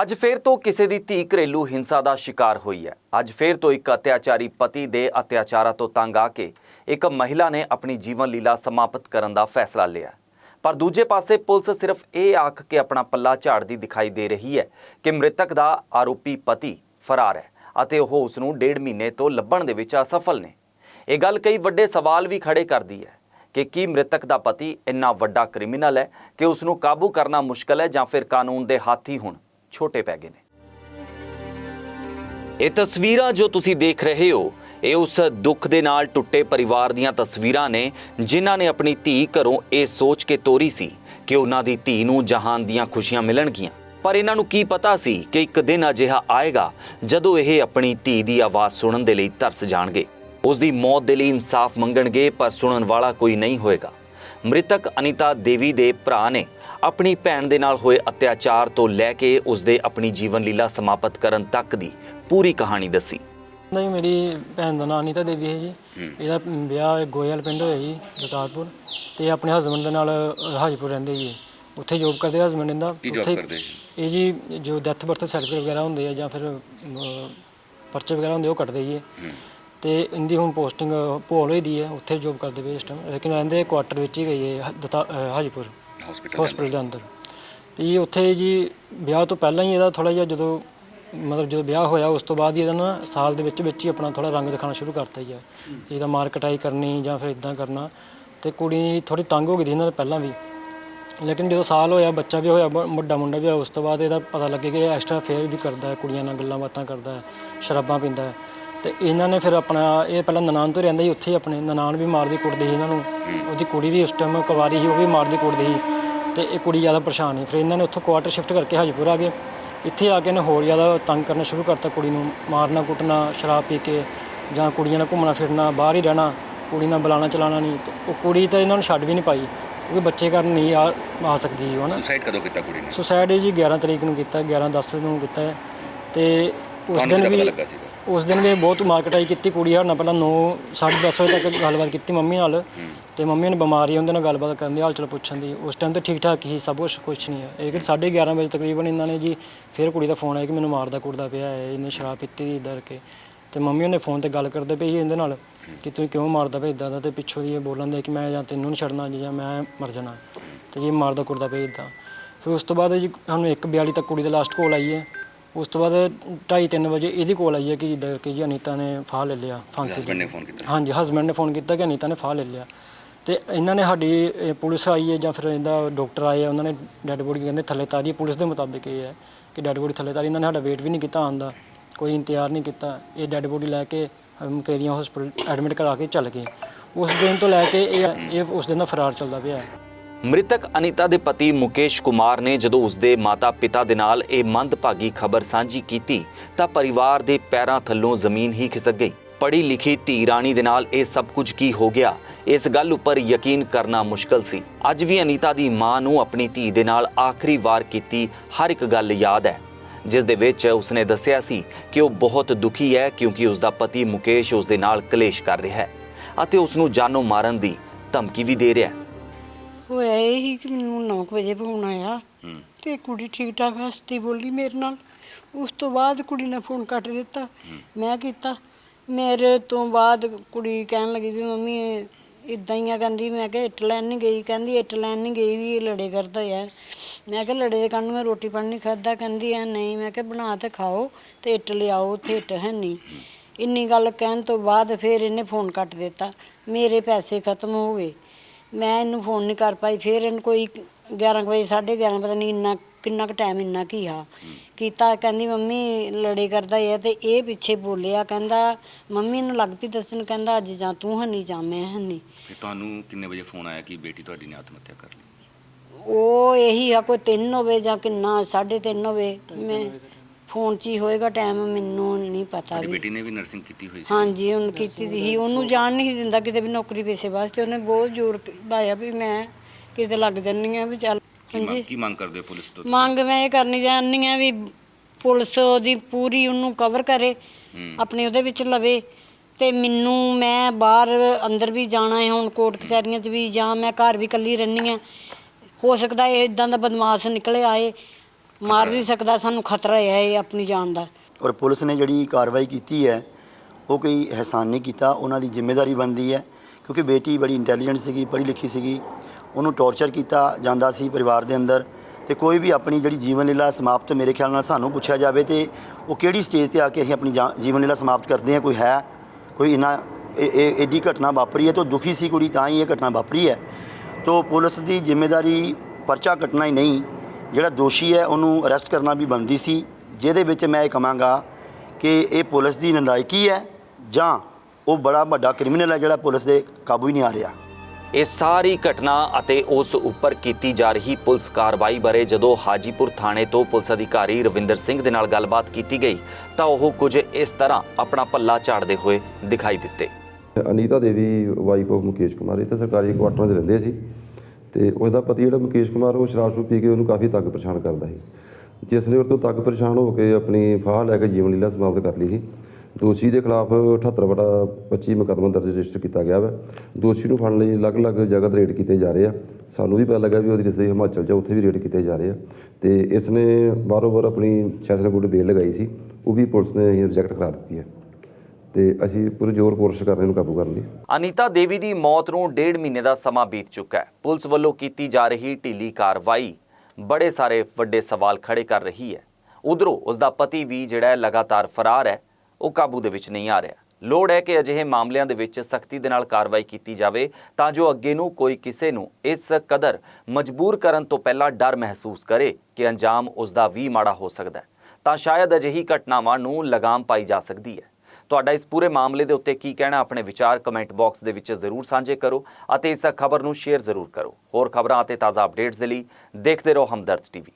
ਅੱਜ ਫੇਰ ਤੋਂ ਕਿਸੇ ਦੀ ਧੀ ਘਰੇਲੂ ਹਿੰਸਾ ਦਾ ਸ਼ਿਕਾਰ ਹੋਈ ਹੈ। ਅੱਜ ਫੇਰ ਤੋਂ ਇੱਕ ਅਤਿਆਚਾਰੀ ਪਤੀ ਦੇ ਅਤਿਆਚਾਰਾਂ ਤੋਂ ਤੰਗ ਆ ਕੇ ਇੱਕ ਮਹਿਲਾ ਨੇ ਆਪਣੀ ਜੀਵਨ ਲੀਲਾ ਸਮਾਪਤ ਕਰਨ ਦਾ ਫੈਸਲਾ ਲਿਆ। ਪਰ ਦੂਜੇ ਪਾਸੇ ਪੁਲਿਸ ਸਿਰਫ ਇਹ ਆਖ ਕੇ ਆਪਣਾ ਪੱਲਾ ਝਾੜਦੀ ਦਿਖਾਈ ਦੇ ਰਹੀ ਹੈ ਕਿ ਮ੍ਰਿਤਕ ਦਾ ਆਰੋਪੀ ਪਤੀ ਫਰਾਰ ਹੈ ਅਤੇ ਉਹ ਉਸ ਨੂੰ ਡੇਢ ਮਹੀਨੇ ਤੋਂ ਲੱਭਣ ਦੇ ਵਿੱਚ ਅਸਫਲ ਨੇ। ਇਹ ਗੱਲ ਕਈ ਵੱਡੇ ਸਵਾਲ ਵੀ ਖੜੇ ਕਰਦੀ ਹੈ ਕਿ ਕੀ ਮ੍ਰਿਤਕ ਦਾ ਪਤੀ ਇੰਨਾ ਵੱਡਾ ਕ੍ਰਿਮੀਨਲ ਹੈ ਕਿ ਉਸ ਨੂੰ ਕਾਬੂ ਕਰਨਾ ਮੁਸ਼ਕਲ ਹੈ ਜਾਂ ਫਿਰ ਕਾਨੂੰਨ ਦੇ ਹੱਥ ਹੀ ਹੁਣ। ਛੋਟੇ ਪੈ ਗਏ ਨੇ। ਇਹ ਤਸਵੀਰਾਂ ਜੋ ਤੁਸੀਂ ਦੇਖ ਰਹੇ ਹੋ, ਇਹ ਉਸ ਦੁੱਖ ਦੇ ਨਾਲ ਟੁੱਟੇ ਪਰਿਵਾਰ ਦੀਆਂ ਤਸਵੀਰਾਂ ਨੇ, ਜਿਨ੍ਹਾਂ ਨੇ ਆਪਣੀ ਧੀ ਘਰੋਂ ਇਹ ਸੋਚ ਕੇ ਤੋਰੀ ਸੀ ਕਿ ਉਹਨਾਂ ਦੀ ਧੀ ਨੂੰ ਜਹਾਨ ਦੀਆਂ ਖੁਸ਼ੀਆਂ ਮਿਲਣਗੀਆਂ। ਪਰ ਇਹਨਾਂ ਨੂੰ ਕੀ ਪਤਾ ਸੀ ਕਿ ਇੱਕ ਦਿਨ ਅਜਿਹਾ ਆਏਗਾ, ਜਦੋਂ ਇਹ ਆਪਣੀ ਧੀ ਦੀ ਆਵਾਜ਼ ਸੁਣਨ ਦੇ ਲਈ ਤਰਸ ਜਾਣਗੇ। ਉਸ ਦੀ ਮੌਤ ਦੇ ਲਈ ਇਨਸਾਫ ਮੰਗਣਗੇ, ਪਰ ਸੁਣਨ ਵਾਲਾ ਕੋਈ ਨਹੀਂ ਹੋਏਗਾ। ਮ੍ਰਿਤਕ ਅਨੀਤਾ ਦੇਵੀ ਦੇ ਭਰਾ ਨੇ ਆਪਣੀ ਭੈਣ ਦੇ ਨਾਲ ਹੋਏ ਅਤਿਆਚਾਰ ਤੋਂ ਲੈ ਕੇ ਉਸ ਦੇ ਆਪਣੀ ਜੀਵਨ ਲੀਲਾ ਸਮਾਪਤ ਕਰਨ ਤੱਕ ਦੀ ਪੂਰੀ ਕਹਾਣੀ ਦੱਸੀ। ਨਹੀਂ ਮੇਰੀ ਭੈਣ ਦਾ ਨਾਂ ਅਨੀਤਾ ਦੇਵੀ ਹੈ ਜੀ। ਇਹਦਾ ਵਿਆਹ ਗੋਇਲ ਪਿੰਡ ਹੋਇਆ ਜੀ ਦਤਾਰਪੁਰ ਤੇ ਆਪਣੇ ਹਸਬੰਡ ਦੇ ਨਾਲ ਹਾਜੀਪੁਰ ਰਹਿੰਦੇ ਜੀ। ਉੱਥੇ ਜੋਬ ਕਰਦੇ ਹਸਬੰਡ ਇਹਦਾ। ਕਰਦੇ? ਇਹ ਜੀ ਜੋ ਡੈਥ ਬਰਥ ਸਰਟੀਫਿਕੇਟ ਵਗੈਰਾ ਹੁੰਦੇ ਆ ਜਾਂ ਫਿਰ ਪਰਚੇ ਵਗੈਰਾ ਹੁੰਦੇ ਉਹ ਕੱਟਦੇ ਜੀ। ਤੇ ਇਹਦੀ ਹੁਣ ਪੋਸਟਿੰਗ ਭੋਲ ਹੋਈ ਦੀ ਹੈ ਉੱਥੇ ਜੋਬ ਕਰਦੇ ਪਏ ਇਸ ਟਾਈਮ ਲੇਕਿਨ ਰਹਿੰਦੇ ਕੁਆਟਰ ਵਿੱਚ ਹੀ ਗਈ ਹੈ ਹਾਜੀਪੁਰ ਹਸਪੀਟਲ ਹਸਪੀਟਲ ਦੇ ਅੰਦਰ। ਤੇ ਜੀ ਉੱਥੇ ਜੀ ਵਿਆਹ ਤੋਂ ਪਹਿਲਾਂ ਹੀ ਇਹਦਾ ਥੋੜਾ ਜਿਹਾ ਜਦੋਂ ਮਤਲਬ ਜਦੋਂ ਵਿਆਹ ਹੋਇਆ ਉਸ ਤੋਂ ਬਾਅਦ ਹੀ ਇਹਦਾ ਨਾ ਸਾਲ ਦੇ ਵਿੱਚ ਵਿੱਚ ਹੀ ਆਪਣਾ ਥੋੜਾ ਰੰਗ ਦਿਖਾਉਣਾ ਸ਼ੁਰੂ ਕਰਤਾ ਹੀ ਆ। ਇਹਦਾ ਮਾਰ ਕਟਾਈ ਕਰਨੀ ਜਾਂ ਫਿਰ ਇਦਾਂ ਕਰਨਾ। ਤੇ ਕੁੜੀ ਥੋੜੀ ਤੰਗ ਹੋ ਗਈ ਸੀ ਇਹਨਾਂ ਤੋਂ ਪਹਿਲਾਂ ਵੀ। ਲੇਕਿਨ ਜਦੋਂ ਸਾਲ ਹੋਇਆ ਬੱਚਾ ਵੀ ਹੋਇਆ ਵੱਡਾ ਮੁੰਡਾ ਵੀ ਹੋਇਆ ਉਸ ਤੋਂ ਬਾਅਦ ਇਹਦਾ ਪਤਾ ਲੱਗੇ ਕਿ ਇਹ ਐਕਸਟਰਾ ਫੇਅਰ ਵੀ ਕਰਦਾ ਹੈ ਕੁੜੀਆਂ ਨਾਲ ਗੱਲਾਂ ਬਾਤਾਂ ਕਰਦਾ ਹੈ ਸ਼ਰਾਬਾਂ ਪੀਂਦਾ ਹੈ। ਤੇ ਇਹਨਾਂ ਨੇ ਫਿਰ ਆਪਣਾ ਇਹ ਪਹਿਲਾਂ ਨਨਾਣ ਤੋਂ ਰਹਿੰਦਾ ਸੀ ਉੱਥੇ ਹੀ ਆਪਣੇ ਨਨਾਣ ਵੀ ਮਾਰਦੀ ਕੁੱਟਦੀ ਸੀ ਇਹਨਾਂ ਨੂੰ। ਉਹਦੀ ਕੁੜੀ ਵੀ ਉਸ ਟਾਈਮ ਕੁਵਾਰੀ ਸੀ ਉਹ ਵੀ ਮਾਰਦੀ ਕੁੱਟਦੀ ਸੀ। ਤੇ ਇਹ ਕੁੜੀ ਜ਼ਿਆਦਾ ਪਰੇਸ਼ਾਨ ਸੀ ਫਿਰ ਇਹਨਾਂ ਨੇ ਉੱਥੋਂ ਕੁਆਟਰ ਸ਼ਿਫਟ ਕਰਕੇ ਹਾਜੀਪੁਰ ਆ ਗਏ। ਇੱਥੇ ਆ ਕੇ ਇਹਨੇ ਹੋਰ ਜ਼ਿਆਦਾ ਤੰਗ ਕਰਨਾ ਸ਼ੁਰੂ ਕਰਤਾ ਕੁੜੀ ਨੂੰ। ਮਾਰਨਾ ਕੁੱਟਣਾ ਸ਼ਰਾਬ ਪੀ ਕੇ ਜਾਂ ਕੁੜੀਆਂ ਨਾਲ ਘੁੰਮਣਾ ਫਿਰਨਾ ਬਾਹਰ ਹੀ ਰਹਿਣਾ ਕੁੜੀ ਨਾਲ ਬੁਲਾਣਾ ਚਲਾਣਾ ਨਹੀਂ। ਤੇ ਉਹ ਕੁੜੀ ਤਾਂ ਇਹਨਾਂ ਨੂੰ ਛੱਡ ਵੀ ਨਹੀਂ ਪਾਈ। ਕਿਉਂਕਿ ਬੱਚੇ ਕਾਰਨ ਨਹੀਂ ਆ ਆ ਸਕਦੀ ਉਹ ਨਾ। ਸੁਸਾਈਡ ਕਦੋਂ ਕੀਤਾ ਕੁੜੀ ਨੇ? ਸੁਸਾਈਡ ਜੀ 11 ਤਰੀਕ ਨੂੰ ਕੀਤਾ 11 10 ਨੂੰ ਕੀਤਾ। ਤੇ ਉਸ ਦਿਨ ਵੀ ਉਸ ਦਿਨ ਵੀ ਬਹੁਤ ਮਾਰਕਟਾਈ ਕੀਤੀ ਕੁੜੀ ਨਾਲ ਪਹਿਲਾਂ 9 10:30 ਵਜੇ ਤੱਕ ਗੱਲਬਾਤ ਕੀਤੀ ਮੰਮੀ ਨਾਲ। ਤੇ ਮੰਮੀ ਨੇ ਬਿਮਾਰੀ ਉਹਦੇ ਨਾਲ ਗੱਲਬਾਤ ਕਰਨ ਦੀ ਹਾਲ ਚਾਲ ਪੁੱਛਣ ਦੀ। ਉਸ ਟਾਈਮ ਤੇ ਠੀਕ ਠਾਕ ਹੀ ਸਭ ਕੁਝ ਕੁਝ ਨਹੀਂ ਹੈ। ਇਹ ਕਿ 11:30 ਵਜੇ ਤਕਰੀਬਨ ਇਹਨਾਂ ਨੇ ਜੀ ਫਿਰ ਕੁੜੀ ਦਾ ਫੋਨ ਆਇਆ ਕਿ ਮੈਨੂੰ ਮਾਰਦਾ ਕੁੱਟਦਾ ਪਿਆ ਹੈ ਇਹਨੇ ਸ਼ਰਾਬ ਪੀਤੀ ਦੀ ਇਦਾਂ ਕੇ। ਤੇ ਮੰਮੀ ਉਹਨੇ ਫੋਨ ਤੇ ਗੱਲ ਕਰਦੇ ਪਈ ਇਹਦੇ ਨਾਲ ਕਿ ਤੂੰ ਕਿਉਂ ਮਾਰਦਾ ਪਿਆ ਇਦਾਂ ਦਾ ਤੇ ਪਿੱਛੋਂ ਦੀ ਇਹ ਬੋਲਣ ਦੇ ਕਿ ਮੈਂ ਜਾਂ ਤੈਨੂੰ ਨਹੀਂ ਛੱਡਣਾ ਜਾਂ ਮੈਂ ਮਰ ਜਾਣਾ। ਤੇ ਜੀ ਮਾਰਦਾ ਕੁੱਟਦਾ ਪਿਆ ਇਦਾਂ ਫਿਰ ਉਸ ਤੋਂ ਬਾਅਦ ਜੀ ਸਾਨੂੰ 1:42 ਤੱਕ ਕੁੜੀ ਦਾ ਲਾਸਟ ਕਾਲ ਆਈ ਹੈ। ਉਸ ਤੋਂ ਬਾਅਦ 2:30 ਵਜੇ ਇਹਦੀ ਕੋਲ ਆਈ ਹੈ ਕਿ ਜਿੱਦਾਂ ਕਿ ਜੀ ਅਨੀਤਾ ਨੇ ਫਾਹ ਲੈ ਲਿਆ ਫਾਂਸੀ ਹਸਬੰਡ ਨੇ ਫੋਨ ਕੀਤਾ। ਹਾਂਜੀ ਹਸਬੰਡ ਨੇ ਫੋਨ ਕੀਤਾ ਕਿ ਅਨੀਤਾ ਨੇ ਫਾਹ ਲੈ ਲਿਆ। ਤੇ ਇਹਨਾਂ ਨੇ ਸਾਡੀ ਇਹ ਪੁਲਿਸ ਆਈ ਹੈ ਜਾਂ ਫਿਰ ਇਹਦਾ ਡਾਕਟਰ ਆਏ ਆ ਉਹਨਾਂ ਨੇ ਡੈੱਡ ਬੋਡੀ ਕਹਿੰਦੇ ਥੱਲੇ ਤਾਰੀ ਪੁਲਿਸ ਦੇ ਮੁਤਾਬਿਕ ਇਹ ਹੈ ਕਿ ਡੈੱਡ ਬੋਡੀ ਥੱਲੇ ਤਾਰੀ। ਇਹਨਾਂ ਨੇ ਸਾਡਾ ਵੇਟ ਵੀ ਨਹੀਂ ਕੀਤਾ ਆਉਣ ਦਾ ਕੋਈ ਇੰਤਜ਼ਾਰ ਨਹੀਂ ਕੀਤਾ। ਇਹ ਡੈੱਡ ਬੋਡੀ ਲੈ ਕੇ ਮਕੇਰੀਆਂ ਹਸਪੀਟਲ ਐਡਮਿਟ ਕਰਾ ਕੇ ਚੱਲ ਗਏ। ਉਸ ਦਿਨ ਤੋਂ ਲੈ ਕੇ ਇਹ ਇਹ ਉਸ ਦਿਨ ਦਾ ਫਰਾਰ ਚੱਲਦਾ ਪਿਆ। ਹੈ ਮ੍ਰਿਤਕ ਅਨੀਤਾ ਦੇ ਪਤੀ ਮੁਕੇਸ਼ ਕੁਮਾਰ ਨੇ ਜਦੋਂ ਉਸ ਦੇ ਮਾਤਾ-ਪਿਤਾ ਦੇ ਨਾਲ ਇਹ ਮੰਦਭਾਗੀ ਖਬਰ ਸਾਂਝੀ ਕੀਤੀ, ਤਾਂ ਪਰਿਵਾਰ ਦੇ ਪੈਰਾਂ ਥੱਲੋਂ ਜ਼ਮੀਨ ਹੀ ਖਿਸਕ ਗਈ। ਪੜ੍ਹੀ ਲਿਖੀ ਧੀ ਰਾਣੀ ਦੇ ਨਾਲ ਇਹ ਸਭ ਕੁਝ ਕੀ ਹੋ ਗਿਆ, ਇਸ ਗੱਲ ਉੱਪਰ ਯਕੀਨ ਕਰਨਾ ਮੁਸ਼ਕਲ ਸੀ। ਅੱਜ ਵੀ ਅਨੀਤਾ ਦੀ ਮਾਂ ਨੂੰ ਆਪਣੀ ਧੀ ਦੇ ਨਾਲ ਆਖਰੀ ਵਾਰ ਕੀਤੀ ਹਰ ਇੱਕ ਗੱਲ ਯਾਦ ਹੈ, ਜਿਸ ਦੇ ਵਿੱਚ ਉਸਨੇ ਦੱਸਿਆ ਸੀ ਕਿ ਉਹ ਬਹੁਤ ਦੁਖੀ ਹੈ ਕਿਉਂਕਿ ਉਸ ਦਾ ਪਤੀ ਮੁਕੇਸ਼ ਉਸ ਦੇ ਨਾਲ ਕਲੇਸ਼ ਕਰ ਰਿਹਾ ਹੈ ਅਤੇ ਉਸ ਨੂੰ ਜਾਨੋਂ ਮਾਰਨ ਦੀ ਧਮਕੀ ਵੀ ਦੇ ਰਿਹਾ ਹੈ। ਹੋਇਆ ਇਹ ਹੀ ਕਿ ਮੈਨੂੰ 9 ਵਜੇ ਫੋਨ ਆਇਆ ਹੂੰ। ਤੇ ਕੁੜੀ ਠੀਕ ਠਾਕ ਹੱਸਦੀ ਬੋਲੀ ਮੇਰੇ ਨਾਲ। ਉਸ ਤੋਂ ਬਾਅਦ ਕੁੜੀ ਨੇ ਫੋਨ ਕੱਟ ਦਿੱਤਾ। ਮੈਂ ਕੀਤਾ। ਮੇਰੇ ਤੋਂ ਬਾਅਦ ਕੁੜੀ ਕਹਿਣ ਲੱਗੀ ਵੀ ਮੰਮੀ ਇਦਾਂ ਹੀ ਆ ਕਹਿੰਦੀ ਮੈਂ ਕਿਹਾ ਇੱਟ ਲੈਣ ਨਹੀਂ ਗਈ। ਕਹਿੰਦੀ ਇੱਟ ਲੈਣ ਨਹੀਂ ਗਈ ਵੀ ਇਹ ਲੜੇ ਕਰਦਾ ਆ। ਮੈਂ ਕਿਹਾ ਲੜੇ ਦੇ ਕੰਨ ਨੂੰ ਮੈਂ ਰੋਟੀ ਪਾਣੀ ਨਹੀਂ ਖਾਦਾ ਕਹਿੰਦੀ ਆ ਨਹੀਂ ਮੈਂ ਕਿਹਾ ਬਣਾ ਤੇ ਖਾਓ ਤੇ ਇੱਟ ਲਿਆਓ ਉੱਥੇ ਇੱਟ ਹੈ ਨਹੀਂ। ਇੰਨੀ ਗੱਲ ਕਹਿਣ ਤੋਂ ਬਾਅਦ ਫਿਰ ਇਹਨੇ ਫੋਨ ਕੱਟ ਦਿੱਤਾ। ਮੇਰੇ ਪੈਸੇ ਖਤਮ ਹੋ ਗਏ। ਮੈਂ ਇਹਨੂੰ ਫੋਨ ਨਹੀਂ ਕਰ ਪਾਈ ਫਿਰ ਇਹਨੂੰ ਕੋਈ 11 ਕੁ ਵਜੇ 11:30 ਪਤਾ ਨਹੀਂ ਇੰਨਾ ਕਿੰਨਾ ਕੁ ਟਾਈਮ ਇੰਨਾ ਕੀ ਆ। ਕੀਤਾ ਕਹਿੰਦੀ ਮੰਮੀ ਲੜੇ ਕਰਦਾ ਹੈ ਤੇ ਇਹ ਪਿੱਛੇ ਬੋਲਿਆ ਕਹਿੰਦਾ ਮੰਮੀ ਨੂੰ ਲੱਗ ਪਈ ਦੱਸਣ ਕਹਿੰਦਾ ਅੱਜ ਜਾਂ ਤੂੰ ਹਨੀ ਜਾਂ ਮੈਂ ਹਨੀ। ਫਿਰ ਤੁਹਾਨੂੰ ਕਿੰਨੇ ਵਜੇ ਫੋਨ ਆਇਆ ਕਿ ਬੇਟੀ ਤੁਹਾਡੀ ਨੇ ਆਤਮ ਹੱਤਿਆ ਕਰ ਲਈ? ਉਹ ਇਹੀ ਆ ਕੋਈ 3 ਹੋਵੇ ਜਾਂ ਕਿੰਨਾ 3:30 ਹੋਵੇ ਮੈਂ ਫੋਨ 'ਚ ਹੀ ਹੋਏਗਾ ਟਾਈਮ ਮੈਨੂੰ ਨਹੀਂ ਪਤਾ ਤੁਹਾਡੀ ਵੀ। ਬੇਟੀ ਨੇ ਵੀ ਨਰਸਿੰਗ ਕੀਤੀ ਹੋਈ ਸੀ। ਹਾਂਜੀ ਉਹਨ ਕੀਤੀ ਦੀ ਸੀ। ਉਹਨੂੰ ਜਾਣ ਨਹੀਂ ਸੀ ਦਿੰਦਾ ਕਿਤੇ ਵੀ ਨੌਕਰੀ ਪੇਸ਼ੇ ਵਾਸਤੇ। ਉਹਨੇ ਬਹੁਤ ਜ਼ੋਰ ਲਾਇਆ ਵੀ ਮੈਂ ਕਿਤੇ ਲੱਗ ਜੰਨੀ ਆ ਵੀ ਚੱਲ ਕੀ ਮੰਗ- ਕੀ ਮੰਗ ਕਰਦੇ ਹੋ ਪੁਲਿਸ ਤੋਂ ਮੰਗ ਮੈਂ ਇਹ ਕਰਨੀ ਚਾਹੁੰਦੀ ਆ ਵੀ ਪੁਲਿਸ ਉਹਦੀ ਪੂਰੀ ਉਹਨੂੰ ਕਵਰ ਕਰੇ ਹੂੰ। ਆਪਣੇ ਉਹਦੇ ਵਿੱਚ ਲਵੇ। ਤੇ ਮੈਨੂੰ ਮੈਂ ਬਾਹਰ ਅੰਦਰ ਵੀ ਜਾਣਾ ਹੈ ਹੁਣ ਕੋਰਟ ਕਚਹਿਰੀਆਂ 'ਚ ਵੀ ਜਾਂ ਮੈਂ ਘਰ ਵੀ ਇਕੱਲੀ ਰਹਿੰਦੀ ਆ ਹੋ ਸਕਦਾ ਇਹ ਇਦਾਂ ਦਾ ਬਦਮਾਸ਼ ਨਿਕਲੇ ਆਏ। ਮਾਰ ਵੀ ਸਕਦਾ, ਸਾਨੂੰ ਖਤਰਾ ਹੈ ਇਹ ਆਪਣੀ ਜਾਨ ਦਾ। ਔਰ ਪੁਲਿਸ ਨੇ ਜਿਹੜੀ ਕਾਰਵਾਈ ਕੀਤੀ ਹੈ, ਉਹ ਕੋਈ ਅਹਿਸਾਨ ਨਹੀਂ ਕੀਤਾ, ਉਹਨਾਂ ਦੀ ਜ਼ਿੰਮੇਵਾਰੀ ਬਣਦੀ ਹੈ, ਕਿਉਂਕਿ ਬੇਟੀ ਬੜੀ ਇੰਟੈਲੀਜੈਂਟ ਸੀਗੀ, ਪੜ੍ਹੀ ਲਿਖੀ ਸੀਗੀ, ਉਹਨੂੰ ਟੌਰਚਰ ਕੀਤਾ ਜਾਂਦਾ ਸੀ ਪਰਿਵਾਰ ਦੇ ਅੰਦਰ, ਤੇ ਕੋਈ ਵੀ ਆਪਣੀ ਜਿਹੜੀ ਜੀਵਨ ਲੀਲਾ ਸਮਾਪਤ ਮੇਰੇ ਖਿਆਲ ਨਾਲ ਸਾਨੂੰ ਪੁੱਛਿਆ ਜਾਵੇ, ਤੇ ਉਹ ਕਿਹੜੀ ਸਟੇਜ ਤੇ ਆ ਕੇ ਅਸੀਂ ਆਪਣੀ ਜਾ- ਜੀਵਨ ਲੀਲਾ ਸਮਾਪਤ ਕਰਦੇ ਹਾਂ, ਕੋਈ ਹੈ, ਕੋਈ ਇਨਾ ਇਹ ਐਡੀ ਘਟਨਾ ਵਾਪਰੀ ਹੈ, ਤਾਂ ਦੁਖੀ ਸੀ ਕੁੜੀ, ਤਾਂ ਹੀ ਇਹ ਘਟਨਾ ਵਾਪਰੀ ਹੈ। ਤੋ ਪੁਲਿਸ ਦੀ ਜ਼ਿੰਮੇਵਾਰੀ ਪਰਚਾ ਕੱਟਣਾ ਹੀ ਨਹੀਂ ਜਿਹੜਾ ਦੋਸ਼ੀ ਹੈ ਉਹਨੂੰ ਅਰੈਸਟ ਕਰਨਾ ਵੀ ਬਣਦੀ ਸੀ। ਜਿਹਦੇ ਵਿੱਚ ਮੈਂ ਇਹ ਕਹਾਂਗਾ ਕਿ ਇਹ ਪੁਲਿਸ ਦੀ ਨਲਾਇਕੀ ਹੈ ਜਾਂ ਉਹ ਬੜਾ ਵੱਡਾ ਕ੍ਰਿਮੀਨਲ ਹੈ ਜਿਹੜਾ ਪੁਲਿਸ ਦੇ ਕਾਬੂ ਹੀ ਨਹੀਂ ਆ ਰਿਹਾ। ਇਹ ਸਾਰੀ ਘਟਨਾ ਅਤੇ ਉਸ ਉੱਪਰ ਕੀਤੀ ਜਾ ਰਹੀ ਪੁਲਿਸ ਕਾਰਵਾਈ ਬਾਰੇ ਜਦੋਂ ਹਾਜੀਪੁਰ ਥਾਣੇ ਤੋਂ ਪੁਲਿਸ ਅਧਿਕਾਰੀ ਰਵਿੰਦਰ ਸਿੰਘ ਦੇ ਨਾਲ ਗੱਲਬਾਤ ਕੀਤੀ ਗਈ ਤਾਂ ਉਹ ਕੁਝ ਇਸ ਤਰ੍ਹਾਂ ਆਪਣਾ ਪੱਲਾ ਝਾੜਦੇ ਹੋਏ ਦਿਖਾਈ ਦਿੱਤੇ। ਅਨੀਤਾ ਦੇਵੀ ਵਾਈਫ ਆਫ ਮੁਕੇਸ਼ ਕੁਮਾਰ ਇਹ ਤਾਂ ਸਰਕਾਰੀ ਕੁਆਟਰਾਂ 'ਚ ਰਹਿੰਦੇ ਸੀ। ਤੇ ਉਹਦਾ ਪਤੀ ਜਿਹੜਾ ਮੁਕੇਸ਼ ਕੁਮਾਰ, ਉਹ ਸ਼ਰਾਬ ਸ਼ਰੂਬ ਪੀ ਕੇ ਉਹਨੂੰ ਕਾਫੀ ਤੰਗ ਪਰੇਸ਼ਾਨ ਕਰਦਾ ਸੀ। ਜਿਸ ਨੇ ਉਹ ਤੋਂ ਤੰਗ ਪਰੇਸ਼ਾਨ ਹੋ ਕੇ ਆਪਣੀ ਫਾਹ ਲੈ ਕੇ ਜੀਵਨ ਲੀਲਾ ਸਮਾਪਤ ਕਰ ਲਈ ਸੀ। ਦੋਸ਼ੀ ਦੇ ਖਿਲਾਫ 78 ਵਟਾ 25 ਮੁਕੱਦਮਾ ਦਰਜ ਰਜਿਸਟਰ ਕੀਤਾ ਗਿਆ ਵਾ। ਦੋਸ਼ੀ ਨੂੰ ਫੜਨ ਲਈ ਅਲੱਗ-ਅਲੱਗ ਜਗ੍ਹਾ ਤੇ ਰੇਡ ਕੀਤੇ ਜਾ ਰਹੇ ਆ। ਸਾਨੂੰ ਵੀ ਪਤਾ ਲੱਗਾ ਵੀ ਉਹਦੀ ਰਿਸ਼ਤੇ ਹਿਮਾਚਲ 'ਚ ਉੱਥੇ ਵੀ ਰੇਡ ਕੀਤੇ ਜਾ ਰਹੇ ਆ। ਤੇ ਇਸ ਨੇ ਬਾਰੋ-ਬਾਰ ਆਪਣੀ ਸੈਸ਼ਨਕੋਟ ਬੇਲ ਲਗਾਈ ਸੀ। ਉਹ ਵੀ ਪੁਲਿਸ ਨੇ ਰਿਜੈਕਟ ਕਰਾ ਦਿੱਤੀ ਹੈ ਤੇ ਅਸੀਂ ਪੂਰੇ ਜ਼ੋਰ ਕੋਸ਼ਿਸ਼ ਕਰ ਰਹੇ ਇਹਨੂੰ ਕਾਬੂ ਕਰਨ ਦੀ। ਅਨੀਤਾ ਦੇਵੀ ਦੀ ਮੌਤ ਨੂੰ ਡੇਢ ਮਹੀਨੇ ਦਾ ਸਮਾਂ ਬੀਤ ਚੁੱਕਾ ਹੈ। ਪੁਲਿਸ ਵੱਲੋਂ ਕੀਤੀ ਜਾ ਰਹੀ ਢਿੱਲੀ ਕਾਰਵਾਈ ਬੜੇ ਸਾਰੇ ਵੱਡੇ ਸਵਾਲ ਖੜੇ ਕਰ ਰਹੀ ਹੈ। ਉਧਰੋਂ ਉਸ ਦਾ ਪਤੀ ਵੀ ਜਿਹੜਾ ਹੈ ਲਗਾਤਾਰ ਫਰਾਰ ਹੈ, ਉਹ ਕਾਬੂ ਦੇ ਵਿੱਚ ਨਹੀਂ ਆ ਰਿਹਾ। ਲੋੜ ਹੈ ਕਿ ਅਜਿਹੇ ਮਾਮਲਿਆਂ ਦੇ ਵਿੱਚ ਸਖਤੀ ਦੇ ਨਾਲ ਕਾਰਵਾਈ ਕੀਤੀ ਜਾਵੇ ਤਾਂ ਜੋ ਅੱਗੇ ਨੂੰ ਕੋਈ ਕਿਸੇ ਨੂੰ ਇਸ ਕਦਰ ਮਜਬੂਰ ਕਰਨ ਤੋਂ ਪਹਿਲਾਂ ਡਰ ਮਹਿਸੂਸ ਕਰੇ ਕਿ ਅੰਜਾਮ ਉਸ ਦਾ ਵੀ ਮਾੜਾ ਹੋ ਸਕਦਾ ਹੈ। ਤਾਂ ਸ਼ਾਇਦ ਅਜਿਹੀ ਘਟਨਾਵਾਂ ਨੂੰ ਲਗਾਮ ਪਾਈ ਜਾ ਸਕਦੀ ਹੈ। ਤੁਹਾਡਾ ਇਸ ਪੂਰੇ ਮਾਮਲੇ ਦੇ ਉੱਤੇ ਕੀ ਕਹਿਣਾ, ਆਪਣੇ ਵਿਚਾਰ ਕਮੈਂਟ ਬਾਕਸ ਦੇ ਵਿੱਚ ਜ਼ਰੂਰ ਸਾਂਝੇ ਕਰੋ ਅਤੇ ਇਸ ਖਬਰ ਨੂੰ ਸ਼ੇਅਰ ਜ਼ਰੂਰ ਕਰੋ। ਹੋਰ ਖਬਰਾਂ ਅਤੇ ਤਾਜ਼ਾ ਅਪਡੇਟਸ ਦੇ ਲਈ ਦੇਖਦੇ ਰਹੋ ਹਮਦਰਦ ਟੀਵੀ